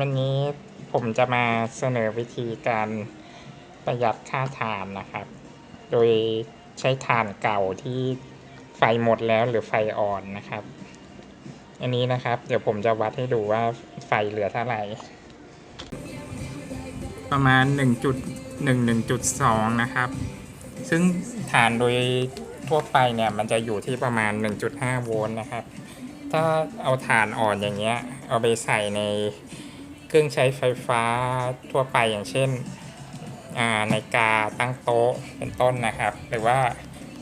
วันนี้ผมจะมาเสนอวิธีการประหยัดค่าถ่านนะครับ โดยใช้ถ่านเก่าที่ไฟหมดแล้วหรือไฟอ่อนนะครับ อันนี้นะครับ เดี๋ยวผมจะวัดให้ดูว่าไฟเหลือเท่าไหร่ ประมาณ 1.1 1.2 นะครับ ซึ่งฐานโดยทั่วไปเนี่ยมันจะอยู่ที่ประมาณ 1.5 โวลต์นะครับ ถ้าเอาถ่านอ่อนอย่างเงี้ย เอาไปใส่ใน เครื่องใช้ไฟฟ้าทั่วไปอย่างเช่นอ่าในกาตั้งโต๊ะเป็นต้นนะครับ หรือว่า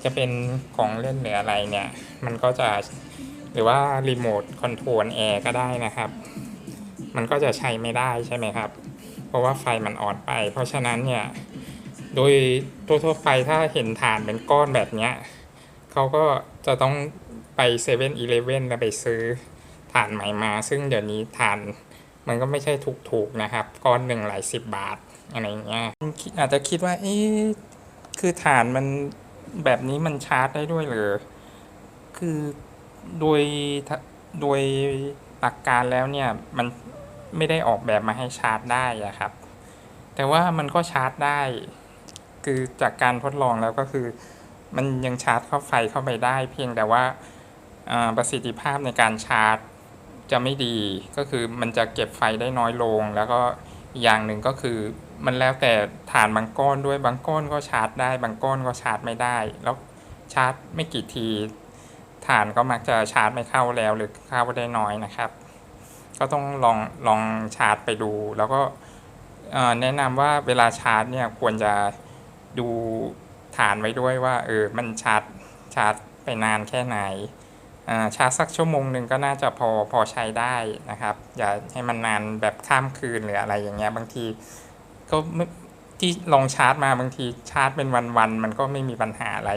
จะเป็นของเล่นหรืออะไรเนี่ย มันก็จะหรือว่ารีโมทคอนโทรลแอร์ก็ได้นะครับ มันก็จะใช้ไม่ได้ใช่ไหมครับ เพราะว่าไฟมันอ่อนไป เพราะฉะนั้นเนี่ยโดยทั่วๆไปถ้าเห็นฐานเป็นก้อนแบบเนี้ยเขาก็จะต้องไปเซเว่นอีเลฟเว่นแล้วไปซื้อฐานใหม่มา ซึ่งเดี๋ยวนี้ฐาน มันก็ไม่ใช่ถูกๆนะครับ ก้อนหนึ่งหลายสิบบาทอะไรอย่างเงี้ยอาจจะคิดว่าเอ๊ะคือฐานมันแบบนี้มันชาร์จได้ด้วยเหรือคือโดยโดยหลักการแล้วเนี่ยมันไม่ได้ออกแบบมาให้ชาร์จได้อะครับ แต่ว่ามันก็ชาร์จได้ คือจากการทดลองแล้วก็คือ มันยังชาร์จเข้าไฟเข้าไปได้ เพียงแต่ว่าประสิทธิภาพในการชาร์จ จะไม่ดีก็คือมันจะเก็บไฟได้น้อยลง แล้วก็อย่างหนึ่งก็คือมันแล้วแต่ฐานบางก้อนด้วยบางก้อนก็ชาร์จได้ บางก้อนก็ชาร์จไม่ได้ แล้วชาร์จไม่กี่ที ฐานก็มักจะชาร์จไม่เข้าแล้วหรือเข้าได้น้อยนะครับ ก็ต้องลองลองชาร์จไปดู แล้วก็แนะนำว่าเวลาชาร์จเนี่ยควรจะดูฐานไว้ด้วยว่าเออมันชาร์จชาร์จไปนานแค่ไหน ชาร์จสักชั่วโมงหนึ่งก็น่าจะพอพอใช้ได้นะครับ อย่าให้มันนานแบบข้ามคืนหรืออะไรอย่างเงี้ยบางทีก็ไม่ที่ลองชาร์จมาบางทีชาร์จเป็นวันๆมันก็ไม่มีปัญหาอะไร